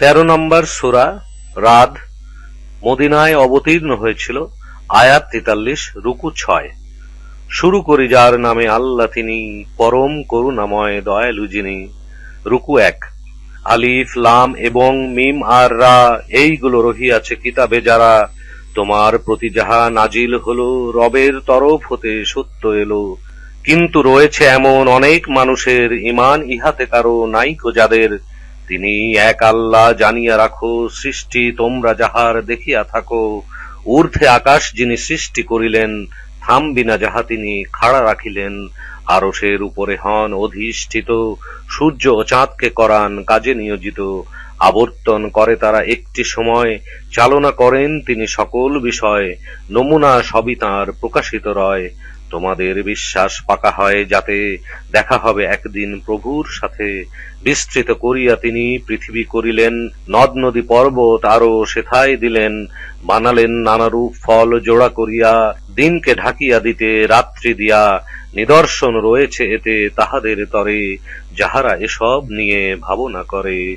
তেরো নম্বর সুরা রাদ মদিনায় অবতীর্ণ হয়েছিল, আয়াত তেতাল্লিশ, রুকু ছয়। শুরু করি যার নামে আল্লাহ তিনি, পরম করুণাময়, দয়ালু যিনি, রুকু এক। আলিফ, লাম এবং মিম আর রা, এইগুলো রহিয়াছে কিতাবে যারা তোমার প্রতি যাহা নাজিল হলো, রবের তরফ হতে সত্য এলো। কিন্তু রয়েছে এমন অনেক মানুষের ইমান, ইহাতে কারও নাইকো যাদের তিনি এক আল্লাহ জানিয়া রাখো, সৃষ্টি তোমরা যাহার দেখিয়া থাকো। ঊর্ধ্বে আকাশ যিনি সৃষ্টি করিলেন থামবিনা যাহা তিনি খাড়া রাখিলেন। আরসের উপরে হন অধিষ্ঠিত, সূর্য ও চাঁদকে করান কাজে নিয়োজিত। আবর্তন করে তারা একটি সময়, চালনা করেন তিনি সকল বিষয়, নমুনা সবই তাঁর প্রকাশিত রয়। তোমাদের বিশ্বাস পাকা হয় যাতে দেখা হবে একদিন প্রভুর সাথে। বিস্তৃত করিয়া তিনি পৃথিবী করিলেন, নদ নদী পর্বত আরও সেথায় দিলেন, বানালেন নানারূপ ফল জোড়া করিয়া, দিনকে ঢাকিয়া দিতে রাত্রি দিয়া নিদর্শন রয়েছে এতে তাহাদের তরে, যাহারা এসব নিয়ে ভাবনা করে।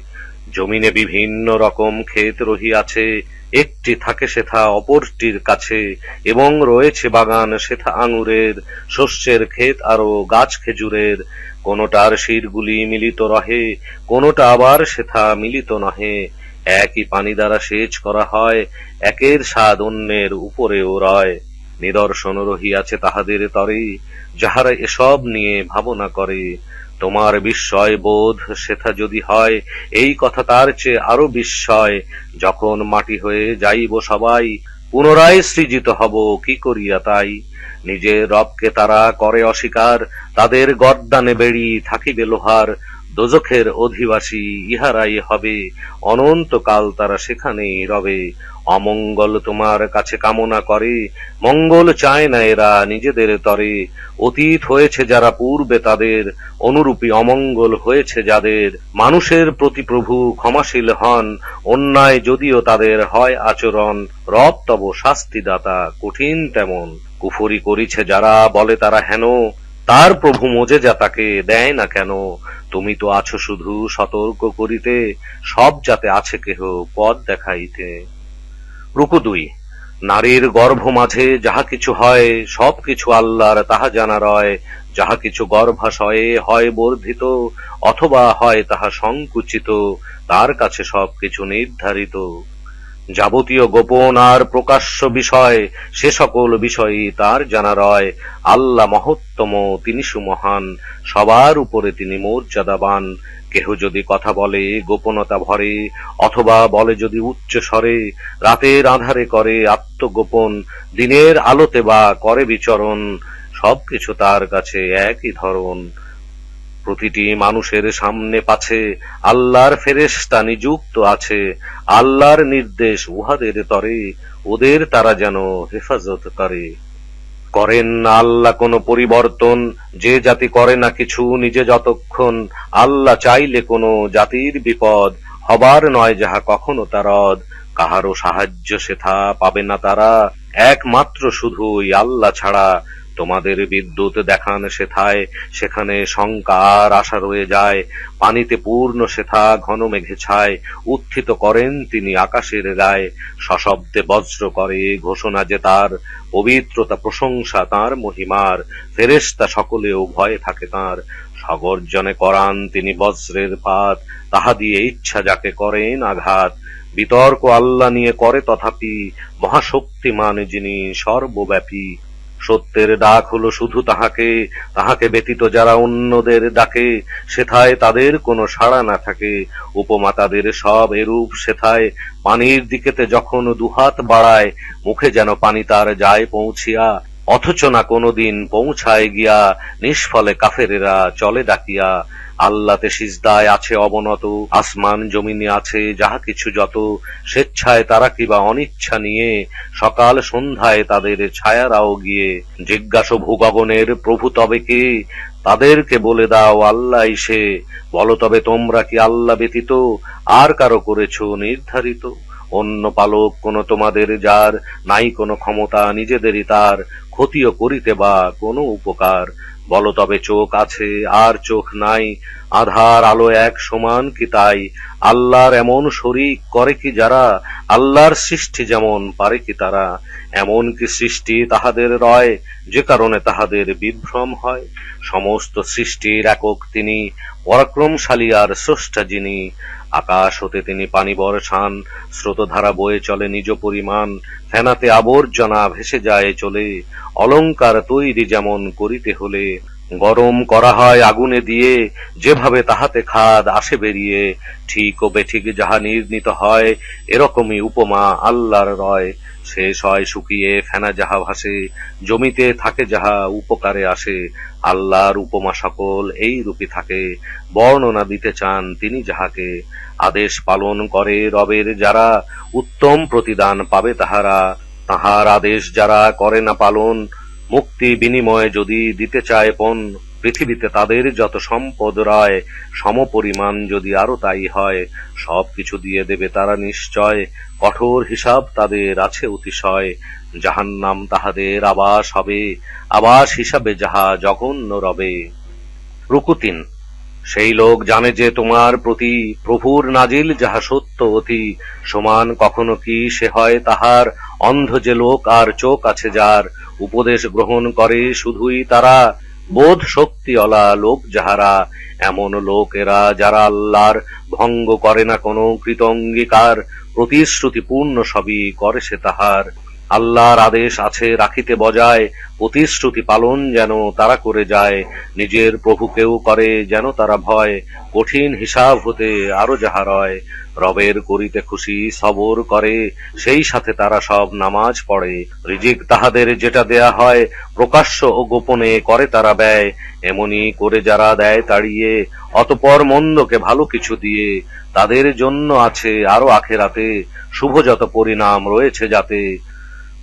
জমিনে বিভিন্ন রকম ক্ষেত রহিয়াছে একটি থাকে সেথা, অপরটির কাছে, এবং রয়েছে বাগান সেথা আঙুরের, শস্যের ক্ষেত আরও গাছ খেজুরের। কোনোটার শিরগুলি মিলিত রহে, কোনোটা আবার সেথা মিলিত নহে। একই পানি দ্বারা সেচ করা হয়, একের স্বাদ অন্যের উপরেও রয়। নিদর্শন রহিয়াছে তাহাদের তরে, যাহারা এসব নিয়ে ভাবনা করে। তোমার বিস্ময় বোধ সেথা যদি হয়, এই কথা তার চেয়ে আরও বিস্ময়। যখন মাটি হয়ে যাইব সবাই, পুনরায় সৃজিত হব, কি করিয়া তাই? নিজের রবকে তারা করে অস্বীকার, তাদের গর্দানে বেড়ি থাকিবে লোহার। দোজখের অধিবাসী ইহারাই হবে, অনন্তকাল তারা সেখানেই রবে। অমঙ্গল তোমার কাছে কামনা করে। মঙ্গল চায় না এরা নিজেদের তরে। অতীত হয়েছে যারা পূর্বে তাদের, অনুরূপী অমঙ্গল হয়েছে যাদের। মানুষের প্রতি প্রভু ক্ষমাশীল হন, অন্যায় যদিও তাদের হয় আচরণ। রব তব শাস্তিদাতা, কঠিন তেমন। কুফরি করিছে যারা বলে তারা হেন, তার প্রভু মোজে যা তাকে দেয় না কেন। তুমি তো আছো শুধু সতর্ক করিতে, সব যাতে আছে কেহ পথ দেখাইতে। রুকু দুই। নারীর গর্ভ মাঝে যাহা কিছু হয়, সব কিছু আল্লাহর তাহা জানা রয়। যাহা কিছু গর্ভাশয়ে হয় বর্ধিত, অথবা হয় তাহা সংকুচিত, তার কাছে সব কিছু নির্ধারিত। যাবতীয় গোপন আর প্রকাশ্য বিষয়, সে সকল বিষয়ই তার জানা রয়। আল্লাহ মহত্তম, তিনি সুমহান, সবার উপরে তিনি মর্যাদাবান। কেহ যদি কথা বলে, গোপনতা ভরে, অথবা বলে যদি উচ্চ স্বরে, রাতের আধারে করে আত্মগোপন, দিনের আলোতে বা করে বিচরণ, সবকিছু তার কাছে একই ধরন। প্রতিটি মানুষের সামনে পাছে, আল্লাহর ফেরেশতা নিযুক্ত আছে, আল্লাহর নির্দেশ উহাদের তরে, ওদের তারা যেন হেফাজত করে। করেন না আল্লাহ কোনো পরিবর্তন, যে জাতি করে না কিছু নিজে যতক্ষণ, আল্লাহ চাইলে কোনো জাতির বিপদ হবার নয় যাহা কখনো তারদ কাহারও সাহায্য সেথা পাবে না তারা। একমাত্র শুধুই আল্লাহ ছাড়া তোমাদের বিদ্যুৎ দেখান সেথায়, সেখানে শঙ্কার আশা রয়ে যায়, পানিতে পূর্ণ সেথা ঘন মেঘে ছায়, উত্থিত করেন তিনি আকাশের গায়ে সশব্দে বজ্র করে ঘোষণা যে তার পবিত্রতা প্রশংসা তার মহিমার, ফেরেশতা সকলেও ভয়ে থাকে তার, সগর্জনে করান তিনি বজ্রের পাত, তাহা দিয়ে ইচ্ছা যাকে করেন আঘাত, বিতর্ক আল্লাহ নিয়ে করে তথাপি, মহাশক্তিমান যিনি সর্বব্যাপী। সত্যের ডাক হলো শুধু তাহাকে তাহাকে ব্যতীত যারা অন্যদের ডাকে, সেথায় তাদের কোনো সাড়া না থাকে। উপমা তাদের সব এরূপ, সেথায় পানির দিকেতে যখন দুহাত বাড়ায়, মুখে যেন পানি তার যায় পৌঁছিয়া, অথচ না কোনোদিন পৌঁছায় গিয়া, নিষ্ফলে কাফেরেরা চলে ডাকিয়া। আল্লাতে সিজদায় আছে অবনত, আসমান জমিনে আছে যাহা কিছু যত, স্বেচ্ছায় তারা কিবা অনিচ্ছা নিয়ে, সকাল সন্ধ্যায় তাদের ছায়ারাও গিয়ে জিজ্ঞাসা ভূগগনের প্রভু তবে কে? তাদেরকে বলে দাও, আল্লাহ সে। বলো তবে তোমরা কি আল্লাহ ব্যতীত? আর কারও করেছ নির্ধারিত? অন্য পালক কোন তোমাদের যার নাই কোনো ক্ষমতা, নিজেদেরই তার ক্ষতিও করিতে বা কোনো উপকার বলো তবে চোখ আছে আর চোখ নাই, আধার আলো এক সমান কি তাই? আল্লাহর এমন শরিক করে কি যারা? আল্লাহর সৃষ্টি যেমন পারে কি তারা? এমন কি সৃষ্টি তাহাদের রয়, যে কারণে তাহাদের বিভ্রম হয়? সমস্ত সৃষ্টির একক তিনি, পরাক্রমশালী আর স্রষ্টা যিনি। আকাশ হতে তিনি পানি বর্ষান স্রোতধারা বয়ে চলে নিজ পরিমাণ, ফেনাতে আবর্জনা ভেসে যায় চলে, অলঙ্কার তৈরি যেমন করিতে হলে গরম করা হয় আগুনে দিয়ে, যেভাবে তাহাতে খাদ আসে বেরিয়ে, ঠিক ও বেঠিক যাহা নির্ণীত হয়, এরকমই উপমা আল্লাহর রয়। শেষ হয় শুকিয়ে, ফেনা যাহা ভাসে, জমিতে থাকে যাহা উপকারে আসে, আল্লাহর উপমা সকল এই রূপে থাকে। বর্ণনা দিতে চান তিনি যাহাকে। আদেশ পালন করে রবের যারা, উত্তম প্রতিদান পাবে তাহারা। তাহার আদেশ যারা করে না পালন মুক্তি বিনিময়ে যদি দিতে চায় পণ, পৃথিবীতে তাদের যত সম্পদ রয়, সমপরিমাণ যদি আরও তাই হয়, সবকিছু দিয়ে দেবে তারা নিশ্চয়, কঠোর হিসাব তাদের আছে অতিশয়। জাহান্নাম তাহাদের আবাস হবে, আবাস হিসাবে যাহা জঘন্য রবে। রুকুতিন সেই লোক জানে যে তোমার প্রতি প্রভুর নাজিল যাহা সত্য অতি, সমান কখনো কি সে হয় তাহার অন্ধ যে লোক আর চোখ আছে যার উপদেশ গ্রহণ করে শুধুই তারা। বোধ শক্তি অলা লোক যাহারা, এমন লোকেরা যারা আল্লাহর ভঙ্গ করে না কোনো কৃত অঙ্গীকার প্রতিশ্রুতিপূর্ণ সবই করে সে তাহার। আল্লাহর আদেশ আছে রাখিতে বজায়, প্রতিশ্রুতি পালন যেন তারা করে যায়। নিজের প্রভুকেও করে যেন তারা ভয়, কঠিন হিসাব হতে আরও যাহা রয়। রবের করিতে খুশি সবর করে, সেই সাথে তারা সব নামাজ পড়ে। রিজিক তাহাদের যেটা দেয়া হয়, প্রকাশ্য ও গোপনে করে তারা ব্যয়। এমনি করে যারা দেয় তাড়িয়ে, অতপর মন্দকে ভালো কিছু দিয়ে। তাদের জন্য আছে আরও আখেরাতে শুভ যত পরিণাম রয়েছে যাতে।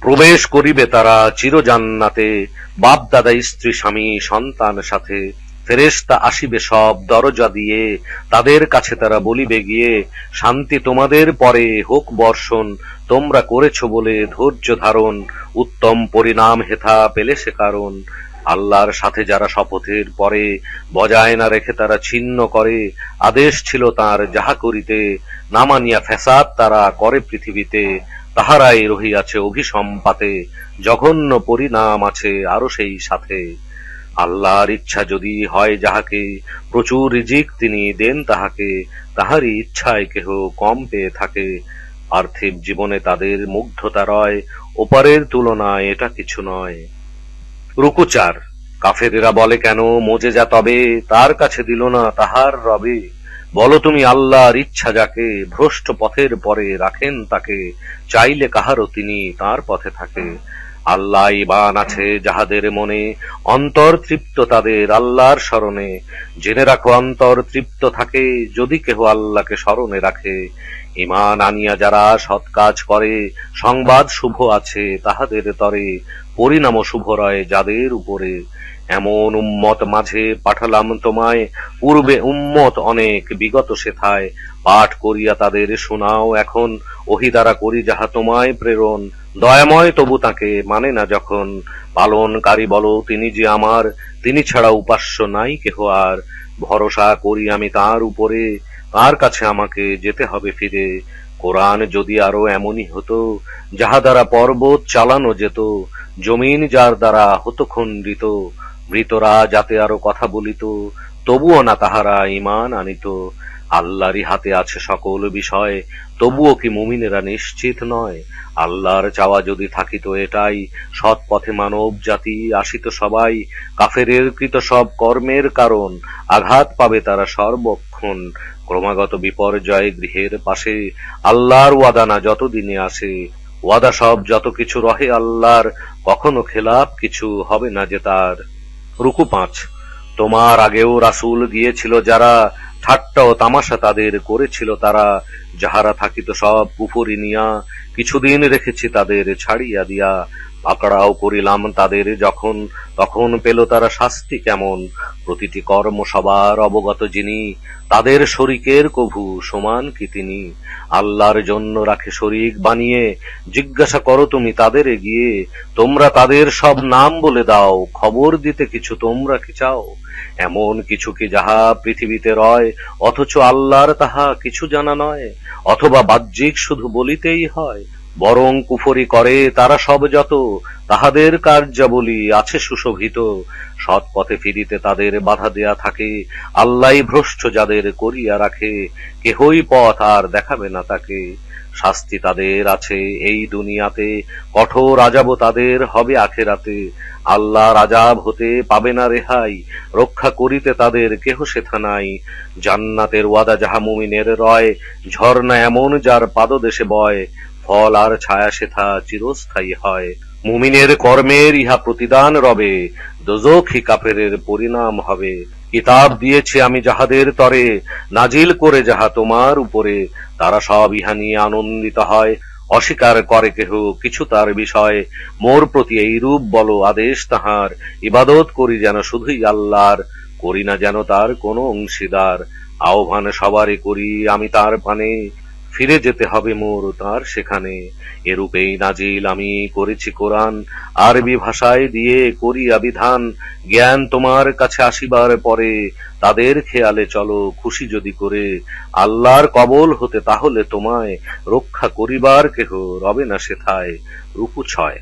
প্রবেশ করিবে তারা চিরজান্নাতে। বাপ দাদা স্ত্রী, স্বামী, সন্তান সাথে ফেরেশতা আসিবে সব দরজা দিয়ে। তাদের কাছে তারা বলিবে গিয়ে, শান্তি তোমাদের পরে হোক বর্ষণ, তোমরা করেছ বলে ধৈর্য ধারণ, উত্তম পরিণাম হেথা পেলে সে কারণ। আল্লাহর সাথে যারা শপথের পরে বজায় না রেখে তারা ছিন্ন করে, আদেশ ছিল তার যাহা করিতে। না মানিয়া ফ্যাসাদ তারা করে পৃথিবীতে, তাহারাই রহিয়াছে অভিসম্পাতে, জঘন্য পরিণাম আছে আরও সেই সাথে। আল্লাহর ইচ্ছা যদি হয় যাহাকে প্রচুর রিজিক তিনি দেন তাহাকে, তাহারই ইচ্ছায় কেহ কম পেয়ে থাকে। পার্থিব জীবনে তাদের মুগ্ধতা রয়, ওপারের তুলনায় এটা কিছু নয়। রুকুচার, কাফেরেরা বলে, কেন মোজে যা তবে? তার কাছে দিল না তাহার রবে। বলো তুমি আল্লাহর ইচ্ছা যাকে, ভ্রষ্ট পথের পরে রাখেন তাকে, চাইলে কাহারও তিনি তার পথে থাকে। আল্লাহ ইবান আছে যাহাদের মনে অন্তর তৃপ্ত তাদের আল্লাহর স্মরণে। জেনে রাখো, অন্তর তৃপ্ত থাকে যদি কেহ আল্লাহকে স্মরণে রাখে। ইমান আনিয়া যারা সৎ কাজ করে, সংবাদ শুভ আছে তাহাদের তরে পরিণাম শুভ রয় যাদের উপরে। এমন উম্মত মাঝে পাঠালাম তোমায়। পূর্বে উম্মত অনেক বিগত সেথায়। পাঠ করিয়া তাদের শোনাও এখন। ওহি দ্বারা করি যাহা তোমায় প্রেরণ। দয়াময় তবু তাকে মানে না যখন। পালনকারী বলো তিনি যে আমার। তিনি ছাড়া উপাস্য নাই কেহ আর। ভরসা করি আমি তার উপরে। তার কাছে আমাকে যেতে হবে ফিরে। কোরআন যদি আরও এমনই হতো, যাহা দ্বারা পর্বত চালানো যেত, জমিন যার দ্বারা হতো খণ্ডিত মৃতরা যাতে আরও কথা বলিত, তবুও না তাহারা ইমান আনিত। আল্লাহরই হাতে আছে সকল বিষয়, তবুও কি মুমিনেরা নিশ্চিত নয়? আল্লাহর চাওয়া যদি থাকিত এটাই সৎ পথে মানব জাতি আসিত সবাই, কাফেরের কৃত সব কর্মের কারণ, আঘাত পাবে তারা সর্বক্ষণ। ক্রমাগত বিপর্যয় গৃহের পাশে আল্লাহর ওয়াদানা যতদিনে আসে, ওয়াদা সব যত কিছু রহে আল্লাহর, কখনো খেলাপ কিছু হবে না যে তার। রুকু পাঁচ। তোমার আগেও রাসুল গিয়েছিল, যারা ঠাট্টা ও তামাশা তাদের করেছিল, তারা যাহারা থাকিত সব কুফরি নিয়া, কিছুদিন রেখেছি তাদের ছাড়িয়া দিয়া পাকড়াও করিলাম তাদের যখন, তখন পেল তারা শাস্তি কেমন? প্রতিটি কর্ম সবার অবগত যিনি, তাদের শরিকের কভু সমান কি তিনি? আল্লাহর জন্য রাখে শরিক বানিয়ে, জিজ্ঞাসা করো তুমি তাদের গিয়ে তোমরা তাদের সব নাম বলে দাও, খবর দিতে কিছু তোমরা কি চাও? এমন কিছু কি যাহা পৃথিবীতে রয়, অথচ আল্লাহর তাহা কিছু জানা নয়, অথবা বাহ্যিক শুধু বলিতেই হয়? বরং কুফরি করে তারা সব যত, তাহাদের কার্যাবলী আছে সুশোভিত। সৎ পথে ফিরিতে তাদের বাধা দেয়া থাকে, আল্লাহ ভ্রষ্ট যাদের করিয়া রাখে, কেহই পথ আর দেখাবে না তাকে। শাস্তি তাদের আছে এই দুনিয়াতে, কঠোর আজাব তাদের হবে আখেরাতে। আল্লাহ রাজাব হতে পাবে না রেহাই, রক্ষা করিতে তাদের কেহ সেথা নাই। জান্নাতের ওয়াদা যাহা মুমিনের রয়, ঝর্ণা এমন যার পাদদেশে বয় ফল আর ছায়া সেথা চিরস্থায়ী হয়। মুমিনের কর্মের ইহা প্রতিদান রবে, দোজখি কাফেরের পরিণাম হবে। কিতাব দিয়েছি আমি যাহাদের তরে, নাজিল করে যাহা তোমার উপরে, তারা সব ইহা নিয়ে আনন্দিত হয়। অস্বীকার করে কেহ কিছু তার বিষয়, মোর প্রতি এই রূপ বলো আদেশ তাহার। ইবাদত করি যেন শুধুই আল্লাহর, করি না যেন তার কোনো অংশীদার। আহ্বান সবারে করি আমি তার পানে ফিরে যেতে হবে মোর তার সেখানে। এরূপেই নাজিল আমি করেছি কোরআন। আরবি ভাষায় দিয়ে করিয়া বিধান। জ্ঞান তোমার কাছে আসিবার পরে তাদের খেয়ালে চলো, খুশি যদি করে। আল্লাহর কবল হতে তাহলে তোমায় রক্ষা করিবার কেহ রবে না সেথায়। রূপু ছয়।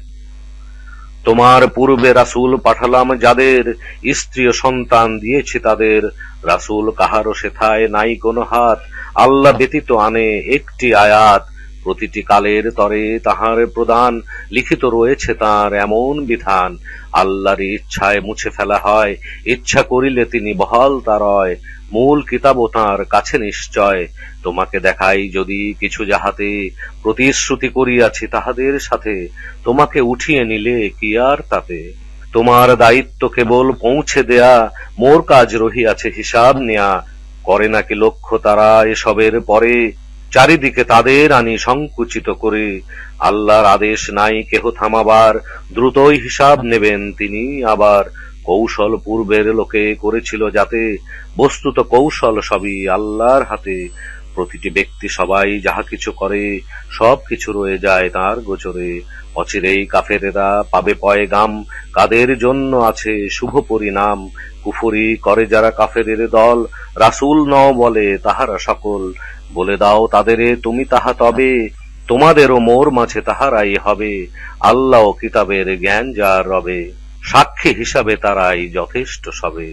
তোমার পূর্বে রাসূল পাঠালাম যাদের স্ত্রী সন্তান দিয়েছে তাদের। রাসূল কাহারও সেথায় নাই কোনো হাত। আল্লাহ ব্যতীত আনে একটি আয়াত। প্রতিটি কালের তরে তাহার প্রদান লিখিত রয়েছে তার এমন বিধান। আল্লাহর ইচ্ছায় মুছে ফেলা হয়, ইচ্ছা করিলে তিনি বহাল তারয়। মূল কিতাবও তাঁর কাছে নিশ্চয়। তোমাকে দেখাই যদি কিছু যাহাতে প্রতিশ্রুতি করিয়াছি তাহাদের সাথে, তোমাকে উঠিয়ে নিলে কি আর তাতে? তোমার দায়িত্ব কেবল পৌঁছে দেয়া, মোর কাজ রহিয়াছে হিসাব নেয়া। করে নাকি লক্ষ্য তারা এসবের পরে? চারিদিকে তাদের আনি সংকুচিত করে। আল্লাহর আদেশ নাই কেহ থামাবার। দ্রুতই হিসাব নেবেন তিনি। আবার কৌশল পূর্বের লোকে করেছিল যাতে। বস্তুত কৌশল সবই আল্লাহর হাতে। প্রতিটি ব্যক্তি সবাই যাহা কিছু করে, সব কিছু রয়ে যায় তার গোচরে। অচিরেই কাফেরেরা পাবে পয়গাম, কাদের জন্য আছে শুভ পরিণাম? কুফরি করে যারা কাফেরের দল, রাসূল নও বলে তাহারা সকল। বলে দাও তাদেরে, তুমি তাহা তবে, তোমাদেরও মোর মাঝে তাহারাই হবে। আল্লাহ কিতাবের জ্ঞান যার রবে, সাক্ষী হিসাবে তারাই যথেষ্ট সবে।